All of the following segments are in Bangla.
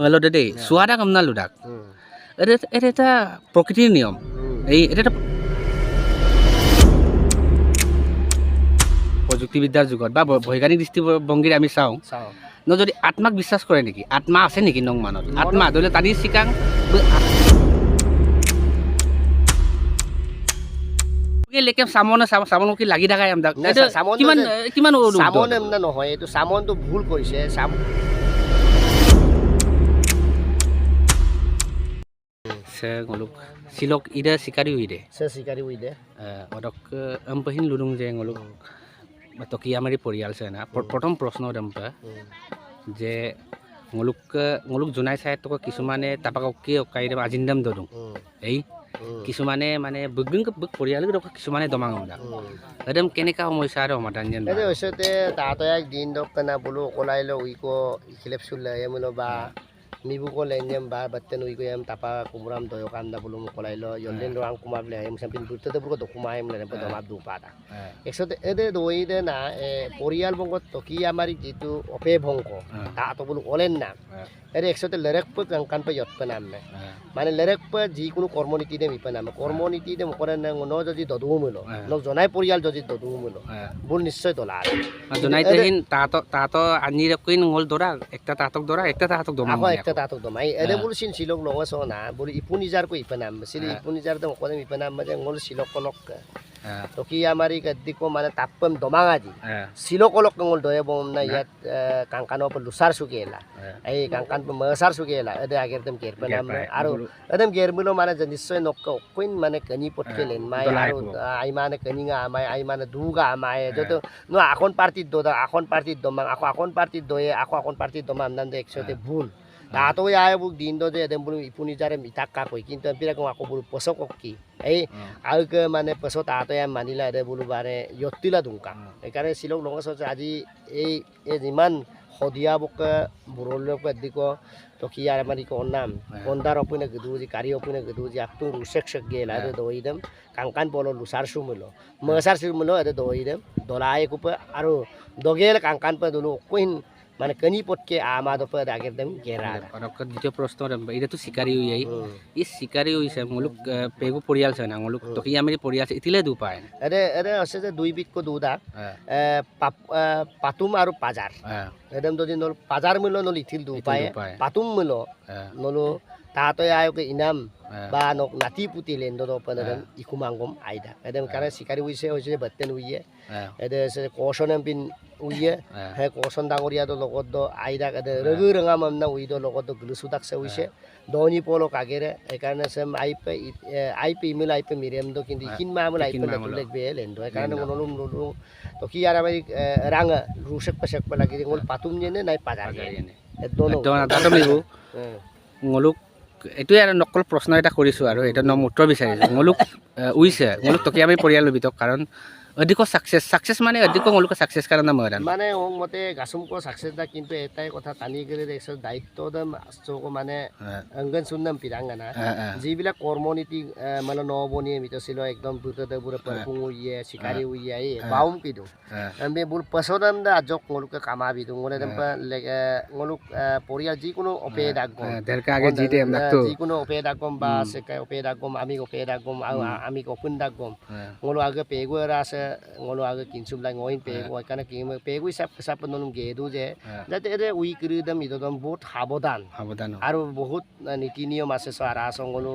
মঙ্গলতে দেই চোৱাটা কাম নালো তাক এটা এটা এটা প্ৰকৃতিৰ নিয়ম এই এটা এটা প্ৰযুক্তিবিদ্যাৰ যুগত বা বৈজ্ঞানিক দৃষ্টিভংগীৰে আমি চাওঁ। ন যদি আত্মাক বিশ্বাস কৰে নেকি? আত্মা আছে নেকি নং মানত আত্মা ধৰি লওক তানি চিকাং লেকে চামনে লাগি আমদাক নাই, এইটো চামনটো কিমান কিমান চামন নহয় এইটো চামনটো ভুল কৰিছে। চাম ngoluk silok ida sikari uide. সে চিকাৰী উইদে odok ampahin lurung je ngoluk. Toki amari পৰিয়াল আছে না প্ৰ- প্ৰথম প্ৰশ্ন দম্পা যে ngoluk ngoluk জোনাই চাই তোক কিছুমানে তাপাক অকি অকাইৰে আজিন্দাম দদুং এই কিছুমানে মানে বগিং বগ পৰিয়াল কিছুমানে দমাং আমদা একদম কেনেকা সমস্যা আৰু সমাধান যেন হৈছে তাহাঁতে এক দিন দক কেনা বোলো অকলাইলো উইকো ইখিলেপ চুলে মিবুকো লেঞ্জেম বা বাত্তেন উইকো এম তাপা কুমুরাম দয় কান্দা বোলো অকলাইলো yolden roang kumab le em sampin burte de buko dokumai em le ne domab du pada একসাথে এদে দইদে না এ পৰিয়াল বংগত টকি আমাৰি যিটো অপে ভংক তাহাঁতো বোলো অলেন না এৰে একসাথে লেৰেক পে কাংকান পে যত নামে মানে লেৰেক পে যিকোনো কৰ্মনীতি দে মিপে নামে কৰ্মনীতি দে মকৰে নে ন যদি দদু মিলো লগ জনাই পৰিয়াল যদি দদু মিলো বোল নিশ্চয় দলা জোনাই তহিন তাহাঁত তাহাঁত আনি ৰকিন ngol দৰা একটা তাহাঁতক দৰা একটা তাহাঁতক দমাং 따뜻하다고 도마이 에데불 신 실록 로가서나 불 이쁜이 자르고 이쁜함 실 이쁜이 자르도 거든 이쁜함 맞아 뭘 실록 꼴록 toki amari gaddi ko mana tapam domangadi silo kolok ngol doya bom na yat kankano pa lusar sugela iya kankan pa masar sugela ada akhir tem ker panam aru adam ger mulo mana janissoy nokko kuin mana kani potkelen mai aru ai mana kani nga mai ai mana duga mai joto no akon partit do da akon partit domang aku akon partit doye aku akon parti domam nan de eksote bul তাতো আয় বুক দিন দো যে বুলো ইপুনি যারে মিঠাক কা কই কিন্তু কো আকো বুলো পসক কি এই আৰু কে মানে পছত তাতো আয় মানিলা এদে বুলো বাৰে ইয়তিলা দুংকা সেইকাৰণে শ্বিলং লঙা চছে আজি এই এই যিমান সদিয়া বকে বুৰলৈকে দিক টকি আর আমার ইকো নাম কন্দার অপুনে গদু জি কারি অপুনে গদু জি আপু রুসেক সেক গেলা এদে দইদম কাংকান বলো লুসার সুমুলো মসার সুমুলো এদে দইদম দলাই কুপে আৰু দগেল কাংকান পে দলু কুইন মানে কনি পটকে আমাদ পে আগের দম গেরা odok দ্বিতীয় প্ৰশ্ন এতিয়াতো চিকাৰী হৈ আহি ই চিকাৰী হৈছে ngoluk পেগু পৰিয়াল আছে না ngoluk টকি আমিৰি পৰিয়াল আছে ইতিলে দু পায়। এদে এদে আছে যে দুই বিট কো দুদা পাতুম আৰু পাজাৰ। এদম যদি নল পাজাৰ মূল্য নল ইথিল দু পায় পাতুম মূল্য নলো তাহাঁতে আয়োগে ইনাম বা নক নাতি পুতি লেন্দৰ পেনেদম ইকুমাংগম আইদা এদম কাৰণে চিকাৰী উইছে হৈছে বাত্তেন উইয়ে এদে আছে কচন এম্পিন উইয়ে হে কচন ডাঙৰীয়াটো লগত দ আইদাক এদে ৰগু ৰঙা মামনা উইদ লগত দ গুলুচুদাক চে উইছে দনি পলক আগেৰে সেইকাৰণে চেম আই পে আই পে ইমেল আই পে মিৰেম দ কিন্তু ইখিন মামুল আই পে লেতুলেক বে লেন্দ সেইকাৰণে নলুম নলুম তো কি আৰু আমি ৰাঙ ৰুচেক পেচেক পে লাগি গ'ল পাতুম যেনে নাই পাজাৰ দনো তাতো মিবু ngoluk এইটোৱে আৰু নকল প্ৰশ্ন এটা কৰিছোঁ আৰু এটা নম উত্তৰ বিচাৰিছোঁ। মোলোক উইছে মোলোক টকি আমি পৰিয়ালৰ ভিতৰত, কাৰণ অধিক সাকসেস সাকসেস মানে অধিক ওলোক সাকসেস কারণ না মানে মানে ও মতে গাসম কো সাকসেস দা কিন্তু এটাই কথা কানি গরে দেখছ দায়িত্ব দম আসছো মানে অঙ্গন সুন্দম পিরাঙ্গনা জিবিলা কর্মনীতি মানে নবনিয়ে মিত ছিল একদম দ্রুত দেবুরে পরকু ইয়ে শিকারি উইয়াই বাউম কিদু আমি বুল পসনম দা আজক ওলোক কামা বিদু মনে দম লাগে ওলোক পরিয়া জি কোনো অপে দাগ দেরকা আগে জিতে আমরা তো জি কোনো অপে দাগ বা সে কা অপে দাগ আমি অপে দাগ আমি কপুন দাগ ওলো আগে পেগুরা আছে ngolo aga kinsum lai ngoin pego kana ki pego sap sap nonum gedu je. যাতে এতে উই কৰি দম ইদম বহুত সাৱধান সাৱধান আৰু বহুত নীতি নিয়ম আছে চৰা চংগলো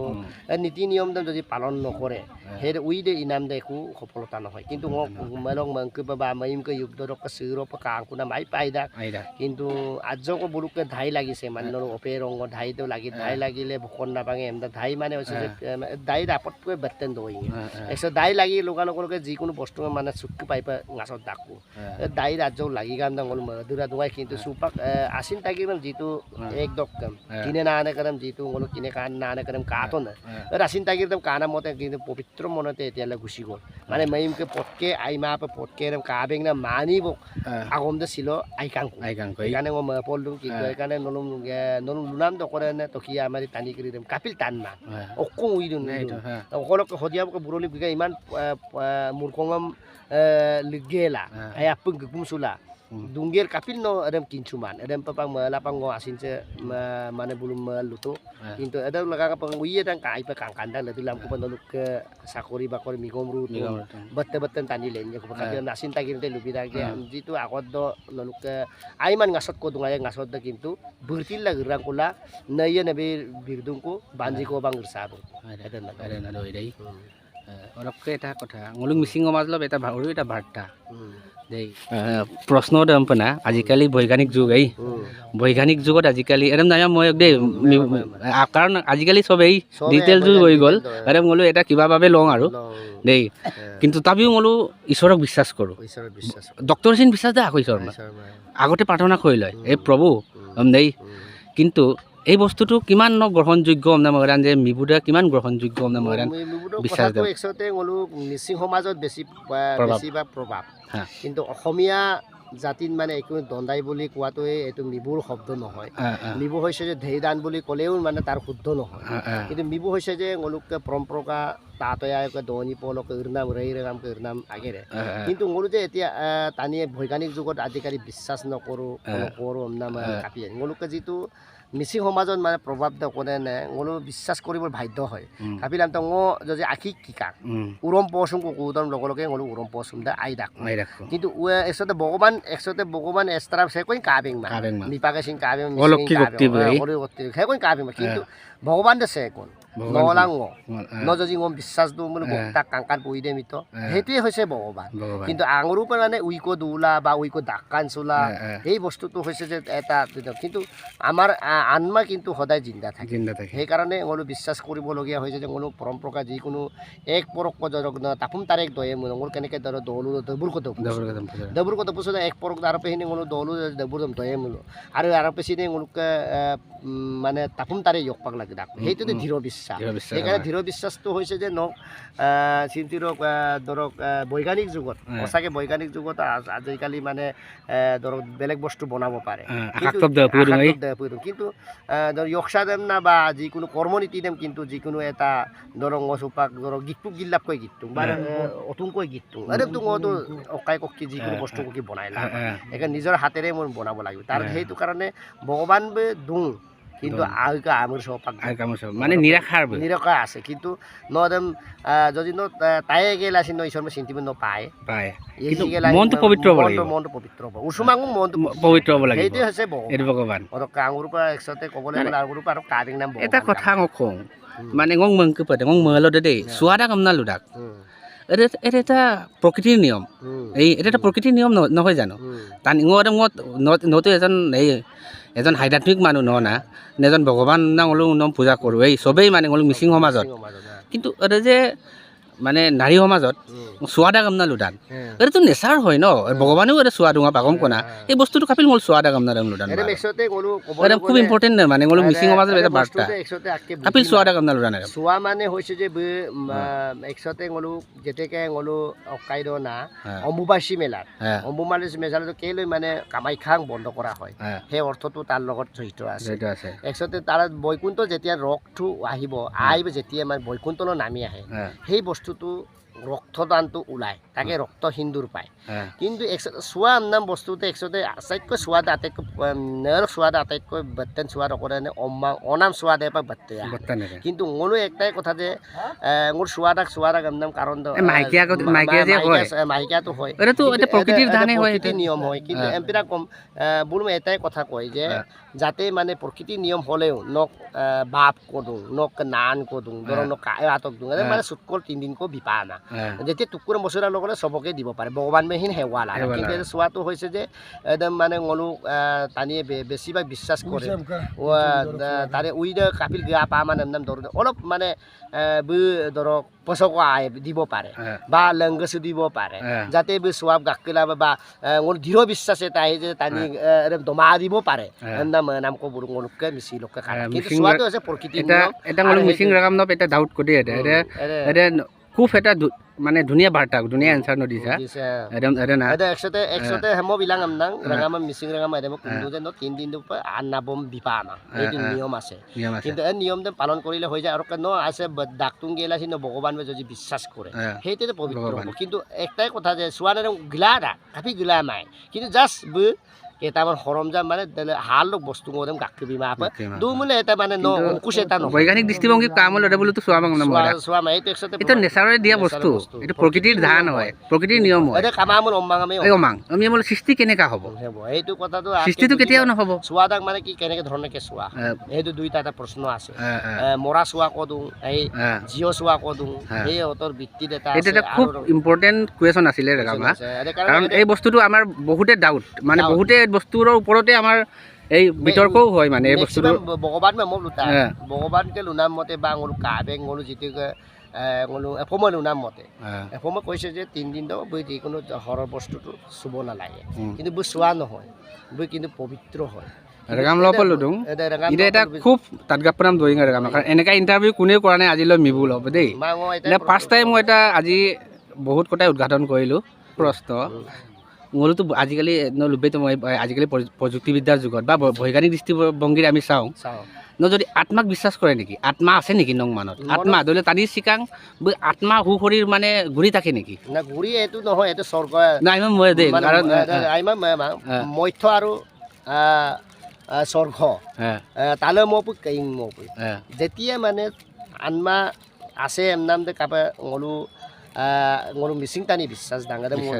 নীতি নিয়ম দম যদি পালন নকৰে সেই উই দে ইনাম দে একো সফলতা নহয় কিন্তু মোক মেলং মংক বা ময়িমকে যুদ্ধ ৰক চিৰ কাংকুনা মাই পাই দা আইদা কিন্তু আজকো বুলুকে ধাই লাগিছে মানুহৰ অপে ৰঙ ধাইটো লাগি ধাই লাগিলে ভোকন নাপাঙে এমদা ধাই মানে হৈছে যে দাই আপতকৈ বেটেন দৈ তাৰপিছত দাই লাগি লগা লগে লগে যিকোনো বস্তু মানে চুকি পাই পাই গাছত ডাকো দাই ৰাজ্যক লাগি গাম ডাঙৰ মধুৰা দুৱাই কিন্তু চুপাক আচিন থাকিম যিটো একদম কিনে নানে কাৰম যিটো ngolo কিনে কান নানে কাৰম কাটো না ৰাচিন থাকিম কানা মতে কিন্তু পবিত্ৰ মনতে এতিয়ালৈ গুচি গ'ল মানে ময়িমকে পটকে আইমা পটকে কাবেং না মানিব আগম যে ছিল আইকাং আইকাং কৈ সেইকাৰণে মই পলটো কি কয় সেইকাৰণে নলুম নলুম লুনাম দকৰে নে তকিয়া আমাৰ টানি কৰি দিম কাপিল টান না অকো উই দিম অকলকে সদিয়াবকে বুৰলি বিকা ইমান মূৰ্খঙম legela aya pung sula dunggir kapil no adam kincuman adam papang lapang ngo asin se, mana belum meluto into ada pang penguye dan kai pekang kandang letu lam ku ke sakuri bakor mi gomru bete bete tani len ya ku pakati asin tagir te lupi tagi itu aku do lalu ke aiman ngasot ko dungaya ngasot de kintu bertil la gerang kula naya nabi birdungku, banji ko bang gersabu ada ada ada ada doi এটা কথা ngolung মিচিঙৰ মাজত এটা ভাগৰু এটা বাৰ্তা। দেই প্ৰশ্ন দম্পনা আজিকালি বৈজ্ঞানিক যুগ এই বৈজ্ঞানিক যুগত আজিকালি এরম নাজানো মই দেই কাৰণ আজিকালি চবেই ডিজিটেল যুগ হৈ গ'ল। এরম গ'লো এটা কিবা বাবে লওঁ আৰু। দেই কিন্তু তথাপিও গ'লো ঈশ্বৰক বিশ্বাস কৰোঁ। ডক্টৰ চিন বিশ্বাস দে আকৌ ঈশ্বৰ আগতে প্ৰাৰ্থনা কৰি লয় এই প্ৰভু দেই। কিন্তু এই বস্তুটো কিমান ন গ্ৰহণযোগ্য অমনা মহাৰাণ যে মিবুদা কিমান গ্ৰহণযোগ্য অমনা মহাৰাণ বিশ্বাস কথাটো দিয়ক। একচুৱেলি ক'লো মিচিং সমাজত বেছি প্ৰভাৱ। বেছি বা প্ৰভাৱ। কিন্তু অসমীয়া জাতিত মানে একো দণ্ডাই বুলি কোৱাটোৱে এইটো মিবুৰ শব্দ নহয় মিবু হৈছে যে ধেইদান বুলি ক'লেও মানে তাৰ শুদ্ধ নহয় কিন্তু মিবু হৈছে যে ngolukke পৰম্পৰা তাতয়াকে দনি পলক ইৰনাম ৰৈ ৰাম ইৰনাম আগেৰে কিন্তু ngolu যে এতিয়া তানিয়ে বৈজ্ঞানিক যুগত আজিকালি বিশ্বাস নকৰোঁ। নকৰোঁ নাম আহ। কাপি ngolukke যিটো মিচিং সমাজত মানে প্ৰভাৱ কোনে নে ngolu বিশ্বাস কৰিবলৈ বাধ্য হয়। ভাবিলাম kapilam to যদি আশিক কিকা উম, উৰম পচুম কুকুদম লগে লগে ngolu উৰম পচুম দে আই ডাক কিন্তু একচতে ভগৱান একচতে ভগৱান এক্সট্ৰা সে কই কাবিং মা। নিপাকে সিং কাবিং অলক্ষী বুলি। সে কাবিং কিন্তু ভগৱান দে সে কোন ভগৱান নলাং আ- ন যদি ngom বিশ্বাস দু মানে। তাক কাংকান পই দে মিত। সেইটোৱে হৈছে ভগৱান কিন্তু আঙুৰো মানে উইকো দোলা বা উইকো ডাক্কান চোলা আ- এই বস্তুটো হৈছে যে এটা কিন্তু আমাৰ আত্মা কিন্তু সদায় জিন্দা থাকে। সেইকাৰণে ngolu বিশ্বাস কৰিবলগীয়া হৈছে যে ngolu পৰম্পৰা যিকোনো এক পৰক ধৰক তাপোম তাৰেক দয়ে ngol কেনেকৈ ধৰক দৌলো পূজা। কত পুছত এক পৰক আৰু পেহিনে ngolu দৌলো দবুৰ দয়ে মূলো আৰু আৰু পেছিনে ngolকে মানে তাপোম তাৰে যক পাক লাগে ডাক সেইটোতে উম। দৃঢ় বিশ্বাস। সেইকাৰণে। দৃঢ় বিশ্বাসটো হৈছে যে ন চিন্তিৰক ধৰক বৈজ্ঞানিক যুগত। সঁচাকৈ বৈজ্ঞানিক যুগত আজ- আজিকালি মানে ধৰক বেলেগ বস্তু বনাব পাৰে। কিন্তু আকাশ শব্দ পুৰি মাৰি আকাশ শব্দ পুৰি কিন্তু আহ, ধৰ যক্ষা দেম না বা যিকোনো কৰ্মনীতি দেম কিন্তু যিকোনো এটা ধৰক চোপাক ধৰক গীতটোক গিল্লাপকৈ গীতটো বা অতুংকৈ গীতটো আৰে তো মইতো অকাই ককি যিকোনো বস্তু কি বনাই লওঁ একে নিজৰ হাতেৰে মই বনাব লাগিব। তাৰ সেইটো কাৰণে ভগৱান দুং কিন্তু। আহকা কামড় সব। মানে নিরাশার বই। আছে কিন্তু নদম যদি ন তাই গেলে আসি ন ঈশ্বর চিন্তিব নপায় পায়। মনটো পবিত্ৰ হ'ব লাগিব। মনটো পবিত্ৰ হ'ব। উচুমাঙো মনটো পবিত্ৰ হ'ব লাগিব। সেইটোৱে হৈছে ভগৱান। কাঙুৰ পৰা একসাথে ক'বলৈ মানে- গ'লে পৰা আৰু কাৰিং নাম এটা কথা kong মানে ngong mengke pada ngong melo dede suada kamna ludak উম, এটা এটা এটা প্ৰকৃতিৰ নিয়ম। এই এটা এটা প্ৰকৃতিৰ নিয়ম নহয় জানো? তান ইঙত মত নতো এজন এই এজন আধ্যাত্মিক মানুহ ন না এজন ভগৱান না হ'লেও নম পূজা কৰোঁ এই চবেই মানে হ'লেও মিচিং সমাজত। কিন্তু যে মানে নাৰী সমাজত চুৱাদা কামনা লুদান। এইটো নেচাৰ হয় ন? ভগৱানেও এটা চুৱা ডোঙা পাগম কনা। এই বস্তুটো কাপিল মোৰ চুৱাদা কামনা দাম লুদান খুব ইম্পৰ্টেণ্ট মানে হ'লেও মিচিং সমাজত এটা বাৰ্তা। কাপিল চুৱাদা কামনা লুদান চোৱা মানে হৈছে যে একসাথে গ'লো যেতিয়াকে গ'লো অকাইদ না অম্বুবাচী মেলাত অম্বুবাচী মেলাটো কেলৈ মানে কামাখ্যাং বন্ধ কৰা হয়? সেই অৰ্থটো তাৰ লগত জড়িত আছে। একসাথে তাৰ বৈকুণ্ঠ যেতিয়া ৰসটো আহিব আহিব যেতিয়া মানে বৈকুণ্ঠলৈ নামি আহে সেই বস্তুটো ৰক্তদানটো ওলায়। তাকে ৰক্ত সিন্দুৰ পায়। হ্যাঁ, কিন্তু চোৱা নাম বস্তুটো একসাথে আটাইতকৈ চোৱাদ আটাইতকৈ নৰ চোৱাদ আটাইতকৈ বত্তেন চোৱাদ কৰে অমা অনাম চোৱাদ এপাক বত্তে কিন্তু মোৰো একটাই কথা যে মোৰ চোৱাদাক চোৱাদাক একদম কাৰণ হয়। প্ৰকৃতিৰ এটা হয় প্ৰকৃতিৰ নিয়ম হয়। কিন্তু হ্যাঁ। এম্পিৰা কম বোলো এটাই কথা কয় যে হ্যাঁ। যাতে মানে প্ৰকৃতিৰ নিয়ম হ'লেও নক বাপ কদুং নক নান কদুং ধৰ। নক আতক দুং মানে চুটকল তিনিদিনকো বিপা না যেতিয়া টুকুৰ মচুৰাৰ লগত চবকে দিব পাৰে ভগৱান মেহিন সেৱা লাগে। কিন্তু চোৱাটো হৈছে যে একদম মানে গলো টানিয়ে বেছিভাগ বিশ্বাস কৰে। তাৰে উইদ কাপিল গা পা মানে একদম ধৰ অলপ মানে ধৰক পচক দিব পাৰে বা লংগছো দিব পাৰে যাতে চোৱাব গাকিলা বা মোৰ দৃঢ় বিশ্বাস এটা আহি যে তানি দমা দিব পাৰে। একদম নাম ক'ব লোকে মিছি লোকে আছে হৈছে এটা এটা মিচিং ৰাগাম নপ এটা ডাউট কৰি এটা এটা খুব এটা মানে ধুনীয়া বাৰ্তা ধুনীয়া এনচাৰ নদিছা। দিছে একদম এটা না ada eksate eksate hemo bilang amnang rangama missing rangama ada kundu যে ন তিন দিন আন্নাবম দিপা আমা এইটো নিয়ম আছে। নিয়ম আছে। কিন্তু এই নিয়মটো পালন কৰিলে হৈ যায় আৰু ন আছে ডাক্তুং গেলা চিন ভগৱানে যদি বিশ্বাস কৰে হ্যাঁ, সেইটোতে পবিত্ৰ ভগৱান। হ'ব কিন্তু একটাই কথা যে চোৱানে গিলা দা কাপি গিলা মাই কিন্তু জাষ্ট মানে বস্তু একদম গাখীৰ মা আপে গাখীৰ মাহ। দু মানে এটা মানে ন কিন্তু অংকুশ এটা নহয়। বৈজ্ঞানিক দৃষ্টিভংগী কামত এটা বোলোতো চোৱা মাংস চোৱা চোৱা মাই এইটো একসাথে এইটো নেচাৰৰে দিয়া বস্তু। এইটো প্ৰকৃতিৰ ধান হয়। প্ৰকৃতিৰ নিয়ম হয়। এতিয়া কামামুল অম্বাঙামে এই অমাং আমি বোলো সৃষ্টি কেনেকা হ'ব? এইটো কথাটো সৃষ্টিটো কেতিয়াও নহ'ব? চোৱাদাক মানে কি কেনেকে ধৰণেকে চোৱা? এ, সেইটো দুইটা এটা প্ৰশ্ন আছে। মৰা চোৱা কদো এই। জিঅ' চোৱা কদো। সেই সিহঁতৰ ভিত্তিত এটা আছে এটা খুব ইম্পৰ্টেণ্ট কুৱেশ্যন আছিলে। কাৰণ কাৰণ এই বস্তুটো আমাৰ বহুতে ডাউট মানে Doubt. বহুতে বস্তুৰ ওপৰতে আমাৰ এই বিতৰ্কও হয় মানে এই বস্তুটো। ভগৱান মেমক লুটা। ভগৱানকে লুনাম মতে বা ngolu কাবেং ngolu যিটোকে ngolu এফমে লুনাম মতে। এফমে কৈছে যে তিনিদিন বৈ যিকোনো হৰৰ বস্তুটো চুব নালাগে। কিন্তু বৈ চোৱা নহয় বৈ কিন্তু পবিত্ৰ হয়। ৰেগাম লব লুডুং এতিয়া এটা খুব তাতগাপ্ৰাম দৰিং ৰেগাম কাৰণ এনেকা ইণ্টাৰভিউ কোনেও কৰা নাই আজিলৈ মিবুল হ'ব দেই। এতিয়া ফাৰ্ষ্ট টাইম মই এটা আজি বহুত কথাই উদ্ঘাটন কৰিলোঁ প্ৰশ্ন। মোলোতো আজিকালি মই আজিকালি প্ৰযু- প্ৰযুক্তিবিদ্যাৰ যুগত বা বৈজ্ঞানিক দৃষ্টিভংগীৰে আমি চাওঁ ন যদি আত্মাক বিশ্বাস কৰে নেকি? আত্মা আছে নেকি নং মানত? আত্মা ধৰি লওক তানি চিকাং আত্মা সু শৰীৰ মানে ঘূৰি থাকে নেকি? না ঘূৰি এইটো নহয় এইটো স্বৰ্গ নাই মই মই দেই কাৰণ। মধ্য আৰু স্বৰ্গ। তালৈ মপু কেইং হ্যাঁ, যেতিয়া মানে আনমা আছে এমনাম কাপে ngolu ngolu মিচিং টানি বিশ্বাস ডাঙৰে মোৰ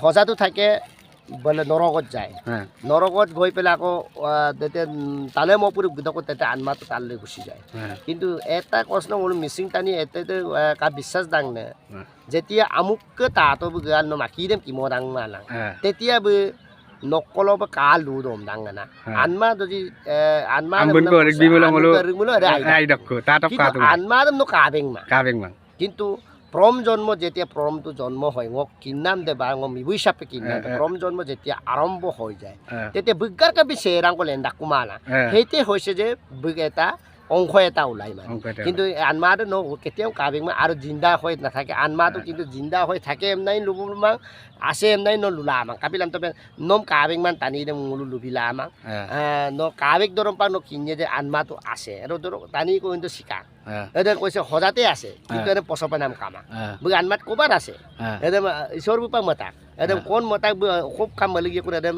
সজাটো থাকে বোলে নৰকত যায়। হ্যাঁ, নৰকত গৈ পেলাই আকৌ তেতিয়া তালৈ মপুৰি গোটকত তেতিয়া আনমাটো তালৈ গুচি যায়। হ্যাঁ, কিন্তু এটা প্ৰশ্ন মোৰ মিচিং টানি এটাতে কা বিশ্বাস ডাঙনে হ্যাঁ। যেতিয়া আমুককে তাহাঁতৰ গান মাকি দেম কিম ডাঙ মালাং হ্যাঁ, তেতিয়া বি নকলব কা লু দম ডাঙনা হ্যাঁ। আনমা যদি আনমা আনমা দম নো কাবেং মা। কাবেং মাং। কিন্তু প্ৰম জন্ম যেতিয়া প্ৰমটো জন্ম হয় মোক কিন্নাম দে বা মোক মিবু হিচাপে এ। প্ৰম জন্ম যেতিয়া আৰম্ভ হৈ যায় তেতিয়া বিজ্ঞাৰ কাবি চেৰাংক লেণ্ডা কুমানা সেইটোৱে হৈছে যে এটা অংশ এটা ওলাই মানে। কিন্তু আনমাটো ন কেতিয়াও কাবিং মা আৰু জিন্দা হৈ নাথাকে। আনমাটো কিন্তু জিন্দা হৈ থাকে এমনাই লুবুমাং আছে এমনাই ন লুলা আমাং। কাপিলাম তবে নম কাবিং মান টানি দে মুলু লুবিলা আমাং। হ্যাঁ, ন কাবিক দৰম পা ন কিনে যে আনমাটো আছে। আৰু ধৰক টানি কিন্তু শিকা হ্যাঁ, কৈছে সজাতে আছে কিন্তু এনে পচপে নাম কামা। বুক আনমাত ক'বাত আছে। এদম ঈশ্বৰ বুপা মতাক। এদম কোন মতাক খুব কাম মালিক কৰি এদম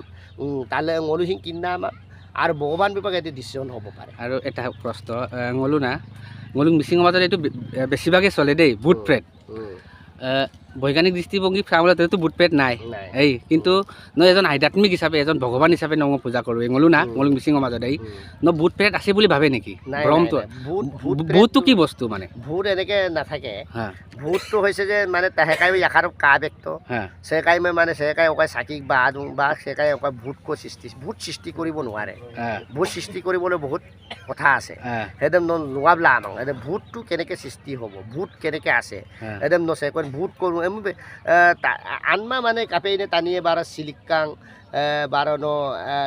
তালে ngolu হিং কিনা আমাক আৰু ভগৱান বিপাক এইটো ডিচিশ্যন হ'ব পাৰে। আৰু এটা প্ৰশ্ন আহ, না গ'লোঁ মিচিং সমাজত এইটো বেছিভাগেই চলে দেই ভূত প্ৰেত। বৈজ্ঞানিক দৃষ্টিভংগী চাবলৈ এইটো ভূত প্ৰেত নাই। এই কিন্তু ন এজন আধ্যাত্মিক হিচাপে এজন ভগৱান হিচাপে ন মই পূজা কৰোঁ। এঙলো না উম। ngলো মিচিং সমাজত এই। ন ভূত প্ৰেত আছে বুলি ভাবে নেকি? ভ্ৰমটো ভূতটো কি বস্তু মানে? ভূত এনেকে নাথাকে। ভূতটো হৈছে যে মানে তেহেকাই এষাৰ কা ব্যক্ত সেকাই মানে সেকাই অকাই চাকিক বা আদো বা সেকাই অকাই ভূতকো সৃষ্টি ভূত সৃষ্টি কৰিব নোৱাৰে। ভূত সৃষ্টি কৰিবলৈ বহুত কথা আছে। একদম নোৱাবলা আমাক। ভূতটো কেনেকৈ সৃষ্টি হ'ব? ভূত কেনেকৈ আছে? একদম নচে কৈ ভূত কৰোঁ এম আনমা মানে কাপে এনে টানিয়ে বাৰ চিলিকাং বাৰ ন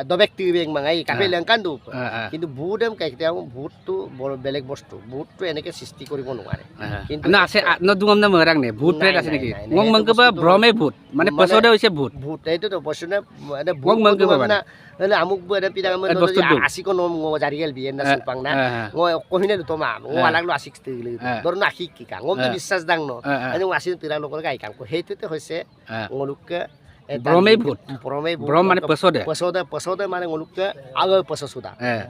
দবেক্তি বেং মাঙাই কাপে হা। লেংকান দো হা হা কিন্তু ভূত এম কেতিয়াও ভূতটো বৰ বেলেগ বস্তু ভূতটো এনেকৈ সৃষ্টি কৰিব নোৱাৰে। কিন্তু ন আছে ন দুঙম না মৰাং নে ভূত প্ৰেত আছে নেকি নাই, নাই, মংকে বা ভ্ৰমে ভূত মানে মানে- হৈছে ভূত ভূত এইটোতো বস্তুনে এনে মোক ভূত মংকে বস্তু না হলে আমুক বু এনে পিদা এই বস্তুটো। আসিক নম জারিগেল বিয়ে না সুপাং না মই কহিনে তো মা ও। আলাগলো আসিক স্তিগলি হ্যাঁ। ধর না কি কাং ওম তো। বিশ্বাস দাং ন এনে আসিক তিরা লোকৰ গাই কাং সেইটোতে হৈছে হা ভ্ৰমেই ভূত। মানে মানে হ্যাঁ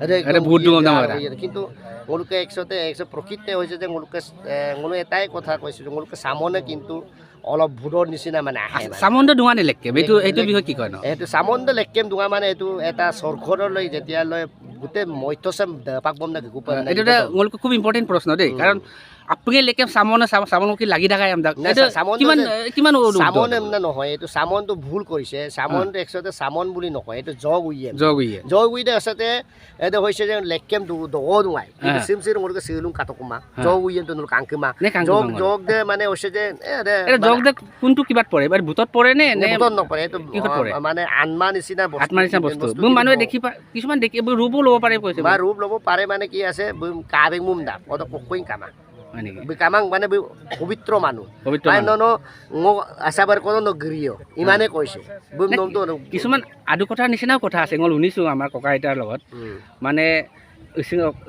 না কিন্তু ngolukke একশতে একশ প্ৰকৃতে হৈছে যে ngolukke ngolu এটাই কথা কৈছোঁ ngolukke চামনে কিন্তু অলপ ভূতৰ নিচিনা মানে আহে মানে। চামন্ত দুঙা নিলেকে এইটো এইটো বিষয়ে কি কয় ন? এইটো চামন্দ লেকেম ডুঙা মানে এইটো এটা চৰখৰলৈ যেতিয়ালৈ গোটেই মধ্যচেম পাক বম নাকি এইটো এটা খুব ইম্পৰ্টেণ্ট প্ৰশ্ন দেই কাৰণ আপুনি লেকে চামনে চাম চামন কি লাগি চামন কিমান কিমান চামন এমনে নহয় এইটো চামনটো ভুল কৰিছে। চামনটো একচুৱেলি চামন বুলি নকয় এইটো জগ উইয়েম জগ ইয়ে জগ উইদে আচলতে এইটো হৈছে যে লেকেম দগ ডুঙাই কিন্তু হা। চিম চিম মোৰকে চিলুং কাটকুমা হা। জগ উইয়েমটো নোৰ কাংকিমা। জগ জগ দে মানে হৈছে যে জগ দে কোনটো কিবাত পৰে? এবাৰ ভূতত পৰে নে নে ভূতত নপৰে এইটো কিহত পৰে? মানে আনমা নিচিনা বস্তু। আত্মাৰ নিচিনা বস্তু। মোৰ মানুহে দেখি পা কিছুমান দেখি ৰূপো ল'ব পাৰে কৈছে। বা ৰূপ ল'ব পাৰে মানে কি আছে কাবেং মুম দা কত ককুইং কামা। বিকামাং মানে পবিত্ৰ মানুহ। মানে আচাবাৰ কোনো নগৃহ ইমানে কৈছে। কিছুমান আদু কথাৰ নিচিনাও কথা আছে। মই শুনিছোঁ আমাৰ ককা আইতাৰ লগত। মানে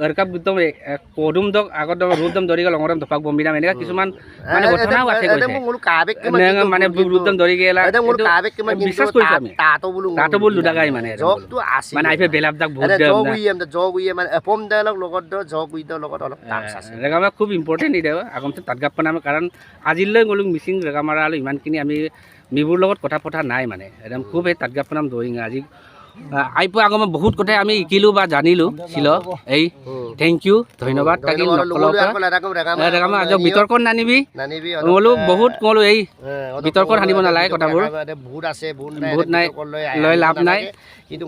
এৰকাপ একদম পদুম দক আগত ৰূপদম ধৰি গ'ল অঙৰম ধপাক বম্বিনাম এনেকুৱা কিছুমান মানে ঘটনাও আছে মানে ৰূপদম ধৰি গেলা বিশ্বাস কৰিছোঁ আমি। তাতো বোলো তাতো বোলো দুদাগাই মানে জগটো আছে মানে আইফে বেলাপ দাক বহুত জগ উইয়ে মানে জগ উইয়ে মানে এপম দাইলক লগত ধৰ জগ উইদৰ লগত অলপ টাচ আছে ৰেগামা খুব ইম্পৰ্টেণ্ট আগমতে তাত গাপ নামে কাৰণ আজিলৈ গ'লো মিচিং ৰেগামাৰা আৰু ইমানখিনি আমি মিবোৰ লগত কথা পতা নাই মানে। একদম খুব সেই তাত গাপ নাম দৌৰিঙা আজি আই পোৱা আগমে বহুত কথাই আমি শিকিলোঁ বা জানিলোঁ শিল। এই থেংক ইউ ধন্যবাদ। বিতৰ্ক নানিবি। বোলো বহুত কলো এই বিতৰ্ক আনিব নালাগে কথাবোৰ। বহুত আছে বহুত নাই লৈ লাভ নাই। কিন্তু